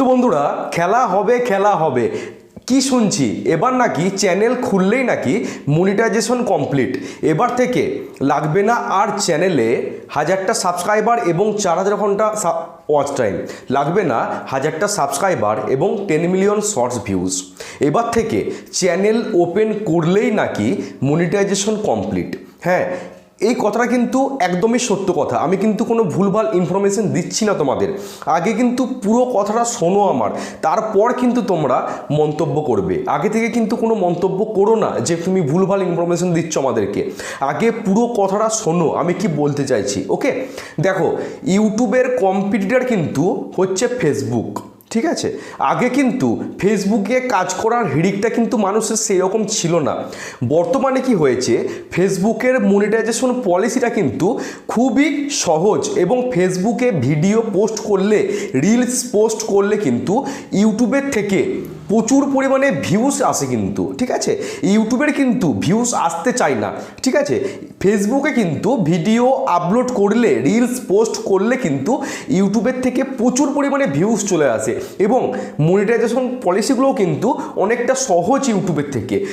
তো বন্ধুরা, খেলা হবে খেলা হবে। কি শুনছি? এবার নাকি চ্যানেল খুললেই নাকি মনিটাইজেশন কমপ্লিট এবার থেকে লাগবে না আর চ্যানেলে হাজারটা সাবস্ক্রাইবার এবং চার হাজার ঘণ্টা ওয়াচ টাইম লাগবে না হাজারটা সাবস্ক্রাইবার এবং টেন মিলিয়ন শর্টস ভিউজ এবার থেকে চ্যানেল ওপেন করলেই নাকি মনিটাইজেশন কমপ্লিট হ্যাঁ এই কথাটা কিন্তু একদমই সত্য কথা। আমি কিন্তু কোনো ভুলভাল ইনফরমেশন দিচ্ছি না তোমাদের। আগে কিন্তু পুরো কথাটা শোনো আমার। তারপর কিন্তু তোমরা মন্তব্য করবে। আগে থেকে কিন্তু কোনো মন্তব্য করো না যে তুমি ভুলভাল ইনফরমেশন দিচ্ছ আমাদেরকে। আগে পুরো কথাটা শোনো, আমি কি বলতে চাইছি ওকে দেখো, ইউটিউবের কম্পিটিটার কিন্তু হচ্ছে ফেসবুক ঠিক আছে? আগে কিন্তু ফেসবুকে কাজ করার হিড়িকটা কিন্তু মানুষের সেরকম ছিল না। বর্তমানে কি হয়েছে? ফেসবুকের মনিটাইজেশন পলিসিটা কিন্তু খুবই সহজ এবং ফেসবুকে ভিডিও পোস্ট করলে রিলস পোস্ট করলে কিন্তু ইউটিউবের থেকে প্রচুর পরিমাণে ভিউস আসে কিন্তু, ঠিক আছে? ইউটিউবের কিন্তু ভিউস আসতে চায় না, ঠিক আছে? ফেসবুকে কিন্তু ভিডিও আপলোড করলে রিলস পোস্ট করলে কিন্তু ইউটিউবের থেকে প্রচুর পরিমাণে ভিউস চলে আসে। এবং মনিটাইজেশন পলিসিগুলোও কিন্তু অনেকটা সহজ ইউটিউবের থেকে।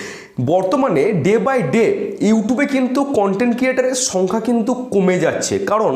বর্তমানে ডে বাই ডে ইউটিউবে কিন্তু কন্টেন্ট ক্রিয়েটারের সংখ্যা কিন্তু কমে যাচ্ছে। কারণ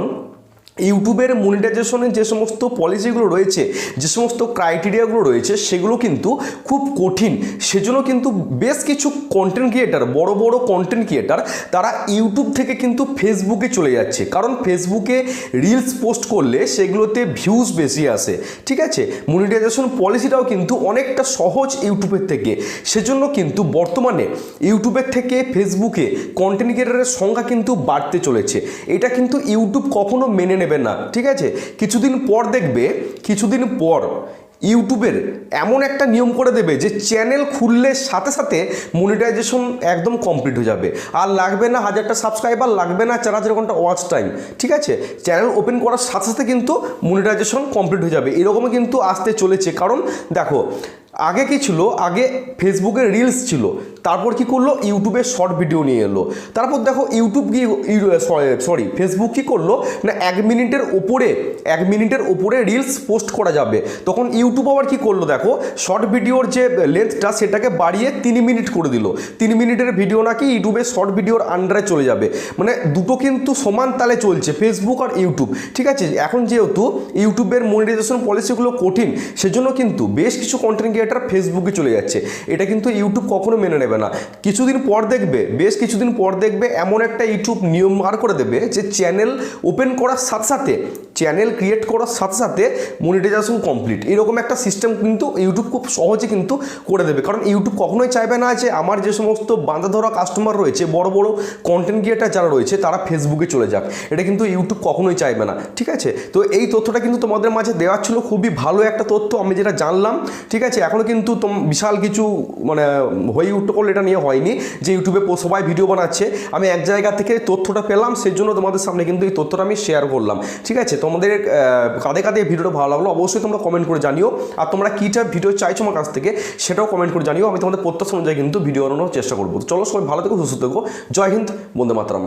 ইউটিউবের মনিটাইজেশনের যে সমস্ত পলিসিগুলো রয়েছে, যে সমস্ত ক্রাইটেরিয়াগুলো রয়েছে, সেগুলো কিন্তু খুব কঠিন। সেজন্য কিন্তু বেশ কিছু কন্টেন্ট ক্রিয়েটার বড় বড় কন্টেন্ট ক্রিয়েটার তারা ইউটিউব থেকে কিন্তু ফেসবুকে চলে যাচ্ছে। কারণ ফেসবুকে রিলস পোস্ট করলে সেগুলোতে ভিউজ বেশি আসে। ঠিক আছে? মনিটাইজেশন পলিসিটাও কিন্তু অনেকটা সহজ ইউটিউবের থেকে। সেজন্য কিন্তু বর্তমানে ইউটিউবের থেকে ফেসবুকে কন্টেন্ট ক্রিয়েটারের সংখ্যা কিন্তু বাড়তে চলেছে। এটা কিন্তু ইউটিউব কখনো মেনে নেবে না, ঠিক আছে? কিছুদিন পর দেখবে, কিছুদিন পর ইউটিউবের এমন একটা নিয়ম করে দেবে যে চ্যানেল খুললে সাথে সাথে মনিটাইজেশন একদম কমপ্লিট হয়ে যাবে। আর লাগবে না হাজারটা সাবস্ক্রাইবার লাগবে না চার হাজার ঘণ্টা ওয়াচ টাইম ঠিক আছে? চ্যানেল ওপেন করার সাথে সাথে কিন্তু মনিটাইজেশন কমপ্লিট হয়ে যাবে। এরকমই কিন্তু আসতে চলেছে। কারণ দেখো আগে কি ছিল? আগে ফেসবুকে রিলস ছিল। তারপর কি করল? ইউটিউবে শর্ট ভিডিও নিয়ে এলো। তারপর দেখো ইউটিউব কি সরি ফেসবুক কি করল? না, এক মিনিটের ওপরে, এক মিনিটের ওপরে রিলস পোস্ট করা যাবে। তখন ইউটিউব আবার কি করল দেখো? শর্ট ভিডিওর যে লেন্থটা সেটাকে বাড়িয়ে তিন মিনিট করে দিল। তিন মিনিটের ভিডিও নাকি ইউটিউবে শর্ট ভিডিওর আন্ডারে চলে যাবে। মানে দুটো কিন্তু সমান তালে চলছে ফেসবুক আর ইউটিউব। ঠিক আছে? এখন যেহেতু ইউটিউবের মনিটাইজেশন পলিসিগুলো কঠিন, সেজন্য কিন্তু বেশ কিছু কন্টেন্ট ক্রিয়েটার ফেসবুকে চলে যাচ্ছে। এটা কিন্তু ইউটিউব কখনো মেনে নেবে না। কিছুদিন পর দেখবে, বেশ কিছুদিন পর দেখবে এমন একটা ইউটিউব নিয়ম বার করে দেবে যে চ্যানেল ওপেন করার সাথে সাথে চ্যানেল ক্রিয়েট করার সাথে সাথে মনিটাইজেশন কমপ্লিট এরকম একটা সিস্টেম কিন্তু ইউটিউব খুব সহজে কিন্তু করে দেবে। কারণ ইউটিউব কখনোই চাইবে না যে আমার যে সমস্ত বাঁধা ধরা কাস্টমার রয়েছে, বড় বড় কন্টেন্ট ক্রিয়েটার যারা রয়েছে, তারা ফেসবুকে চলে যাক। এটা কিন্তু ইউটিউব কখনোই চাইবে না, ঠিক আছে? তো এই তথ্যটা কিন্তু তোমাদের মাঝে দেওয়া ছিল। খুবই ভালো একটা তথ্য, আমি যেটা জানলাম, ঠিক আছে? এখনও কিন্তু বিশাল কিছু মানে হয়ে উঠতে করলে এটা নিয়ে হয়নি। যে ইউটিউবে সবাই ভিডিও বানাচ্ছে, আমি এক জায়গা থেকে তথ্যটা পেলাম, সেই জন্য তোমাদের সামনে কিন্তু এই তথ্যটা আমি শেয়ার করলাম। ঠিক আছে? তোমাদের কাঁধে এই ভিডিওটা ভালো লাগল, অবশ্যই তোমরা কমেন্ট করে জানিও। আর তোমরা কী টাইপ ভিডিও চাইছো আমার কাছ থেকে, সেটাও কমেন্ট করে জানিও। আমি তোমাদের প্রত্যাশা অনুযায়ী কিন্তু ভিডিও বানানোর চেষ্টা করব। চলো সবাই ভালো থেকো, সুস্থ থেকো। জয় হিন্দ, বন্দে মাতরম।